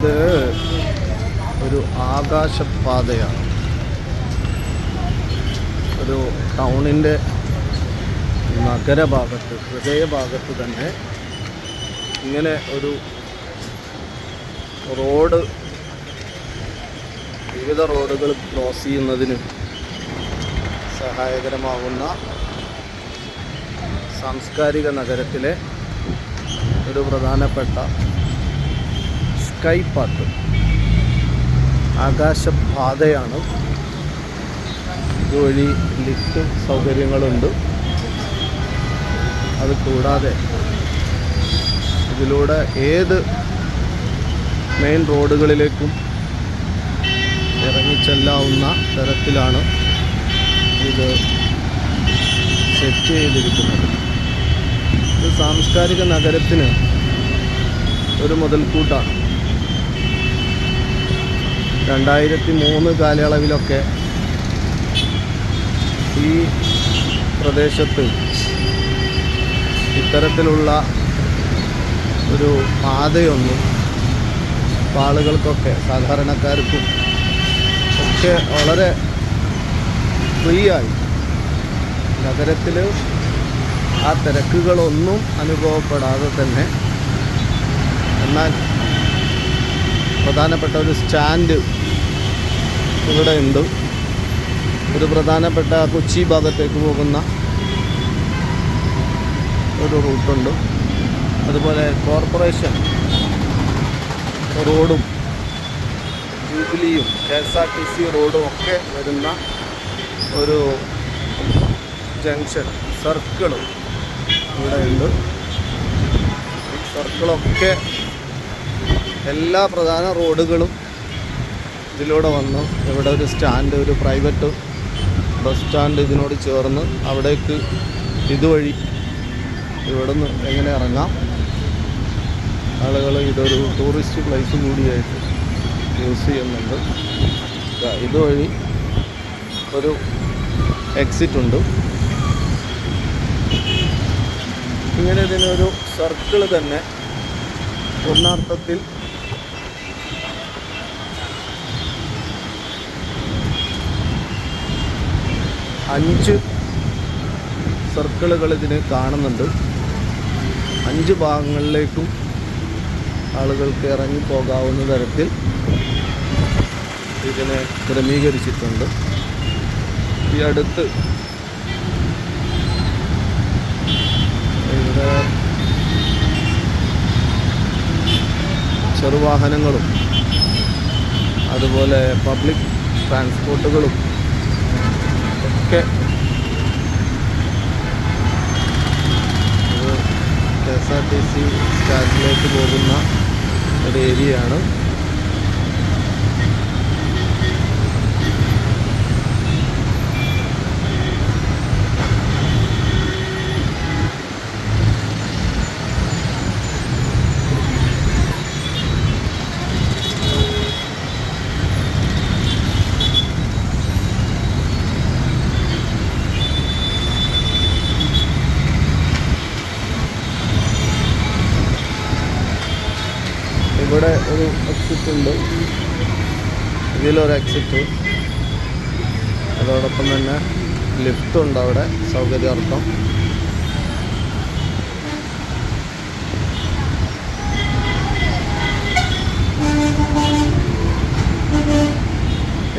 ഇത് ഒരു ആകാശപാതയാണ്. ഒരു ടൗണിന്റെ നഗരഭാഗത്ത് ഹൃദയഭാഗത്ത് തന്നെ ഇങ്ങനെ ഒരു റോഡ് വിവിധ റോഡുകൾ ക്രോസ് ചെയ്യുന്നതിന് സഹായകരമാകുന്ന സാംസ്കാരിക നഗരത്തിലെ ഒരു പ്രധാനപ്പെട്ട സ്കൈ പാത്ത് ആകാശപാതയാണ്. ഇതുവഴി ലിഫ്റ്റ് സൗകര്യങ്ങളുണ്ട്. അത് കൂടാതെ ഇതിലൂടെ ഏത് മെയിൻ റോഡുകളിലേക്കും ഇറങ്ങിച്ചെല്ലാവുന്ന തരത്തിലാണ് ഇത് സെറ്റ് ചെയ്തിരിക്കുന്നത്. ഇത് സാംസ്കാരിക നഗരത്തിന് ഒരു മുതൽക്കൂട്ടാണ്. രണ്ടായിരത്തി മൂന്ന് കാലയളവിലൊക്കെ ഈ പ്രദേശത്ത് ഇത്തരത്തിലുള്ള ഒരു പാതയൊന്നും ആളുകൾക്കൊക്കെ സാധാരണക്കാർക്കും ഒക്കെ വളരെ ഫ്രീ ആയി നഗരത്തിൽ ആ തിരക്കുകളൊന്നും അനുഭവപ്പെടാതെ തന്നെ എന്നാൽ പ്രധാനപ്പെട്ട ഒരു സ്റ്റാൻഡ് ഇവിടെ ഉണ്ട്. ഒരു പ്രധാനപ്പെട്ട കൊച്ചി ഭാഗത്തേക്ക് പോകുന്ന ഒരു റൂട്ടുണ്ട് അതുപോലെ കോർപ്പറേഷൻ റോഡും ജൂബിലിയും K S R T C റോഡും ഒക്കെ വരുന്ന ഒരു ജംഗ്ഷൻ സർക്കിളും ഇവിടെ ഉണ്ട്. സർക്കിളൊക്കെ എല്ലാ പ്രധാന റോഡുകളും ഇതിലൂടെ വന്നു. ഇവിടെ ഒരു സ്റ്റാൻഡ് ഒരു പ്രൈവറ്റ് ബസ് സ്റ്റാൻഡ് ഇതിനോട് ചേർന്ന് അവിടേക്ക് ഇതുവഴി ഇവിടെ നിന്ന് എങ്ങനെ ഇറങ്ങാം. ആളുകൾ ഇതൊരു ടൂറിസ്റ്റ് പ്ലേസ് കൂടിയായിട്ട് യൂസ് ചെയ്യുന്നുണ്ട്. ഇതുവഴി ഒരു എക്സിറ്റ് ഉണ്ട്. ഇങ്ങനെ ഇതിനൊരു സർക്കിൾ തന്നെ. പൂർണാർത്ഥത്തിൽ അഞ്ച് സർക്കിളുകൾ ഇതിന് കാണുന്നുണ്ട്. അഞ്ച് ഭാഗങ്ങളിലേക്കും ആളുകൾക്ക് ഇറങ്ങി പോകാവുന്ന തരത്തിൽ ഇതിനെ ക്രമീകരിച്ചിട്ടുണ്ട്. ഈ അടുത്ത് ഇവിടെ ചെറുവാഹനങ്ങളും അതുപോലെ പബ്ലിക് ട്രാൻസ്പോർട്ടുകളും ഒക്കെ K S R T C സ്റ്റാൻഡിലേക്ക് പോകുന്ന ഒരു ഏരിയയാണ് ഇവിടെ ഒരു എക്സിറ്റ് ഉണ്ട് ഇതിലൊരു എക്സിറ്റ് അതോടൊപ്പം തന്നെ ലിഫ്റ്റ് ഉണ്ട് അവിടെ സൗകര്യാർത്ഥം.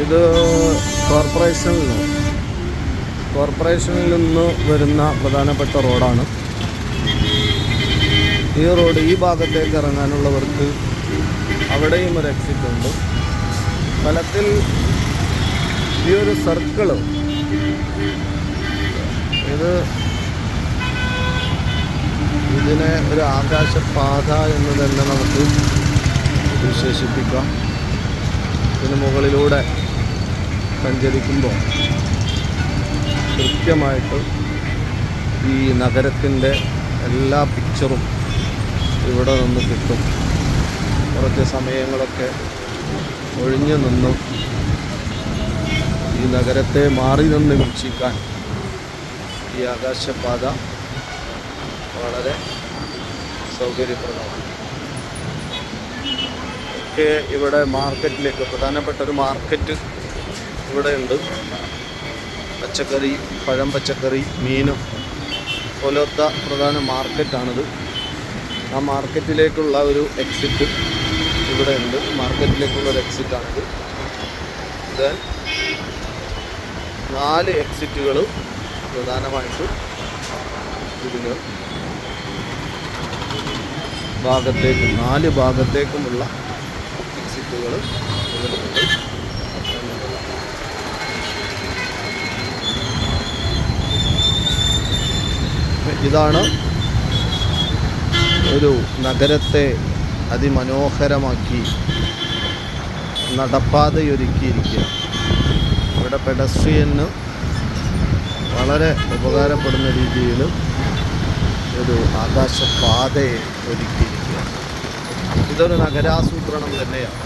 ഇത് കോർപ്പറേഷനിൽ നിന്ന് കോർപ്പറേഷനിൽ നിന്ന് വരുന്ന പ്രധാനപ്പെട്ട റോഡാണ്. ഈ റോഡ് ഈ ഭാഗത്തേക്ക് ഇറങ്ങാനുള്ളവർക്ക് അവിടെയും ഒരു എക്സിറ്റ് ഉണ്ട്. ഫലത്തിൽ ഈ ഒരു സർക്കിൾ ഇത് ഇതിനെ ഒരു ആകാശപാത എന്ന് തന്നെ നമുക്ക് വിശേഷിപ്പിക്കാം. ഇതിന് മുകളിലൂടെ സഞ്ചരിക്കുമ്പോൾ കൃത്യമായിട്ട് ഈ നഗരത്തിന്റെ എല്ലാ പിക്ചറും ഇവിടെ നിന്ന് കിട്ടും. കുറച്ച് സമയങ്ങളൊക്കെ ഒഴിഞ്ഞു നിന്നും. ഈ നഗരത്തെ മാറി നിന്ന് വീക്ഷിക്കാൻ ഈ ആകാശപാത വളരെ സൗകര്യപ്രദമാണ്. ഒക്കെ ഇവിടെ മാർക്കറ്റിലേക്ക് പ്രധാനപ്പെട്ട ഒരു മാർക്കറ്റ് ഇവിടെയുണ്ട് പച്ചക്കറി പഴം പച്ചക്കറി മീനും പോലത്തെ പ്രധാന മാർക്കറ്റാണിത്. ആ മാർക്കറ്റിലേക്കുള്ള ഒരു എക്സിറ്റ് ഇവിടെ ഉണ്ട്. മാർക്കറ്റിലേക്കുള്ള ഒരു എക്സിറ്റാണിത് ദെൻ നാല് എക്സിറ്റുകളും പ്രധാനമായിട്ടും ഇതിന് ഭാഗത്തേക്കും നാല് ഭാഗത്തേക്കുമുള്ള എക്സിറ്റുകൾ ഇതാണ് ഒരു നഗരത്തെ അതിമനോഹരമാക്കി നടപ്പാതയൊരുക്കിയിരിക്കുക ഇവിടെ പെഡസ്ട്രിയന് വളരെ ഉപകാരപ്പെടുന്ന രീതിയിൽ ഒരു ആകാശപാതയെ ഒരുക്കിയിരിക്കുക ഇതൊരു നഗരാസൂത്രണം തന്നെയാണ്.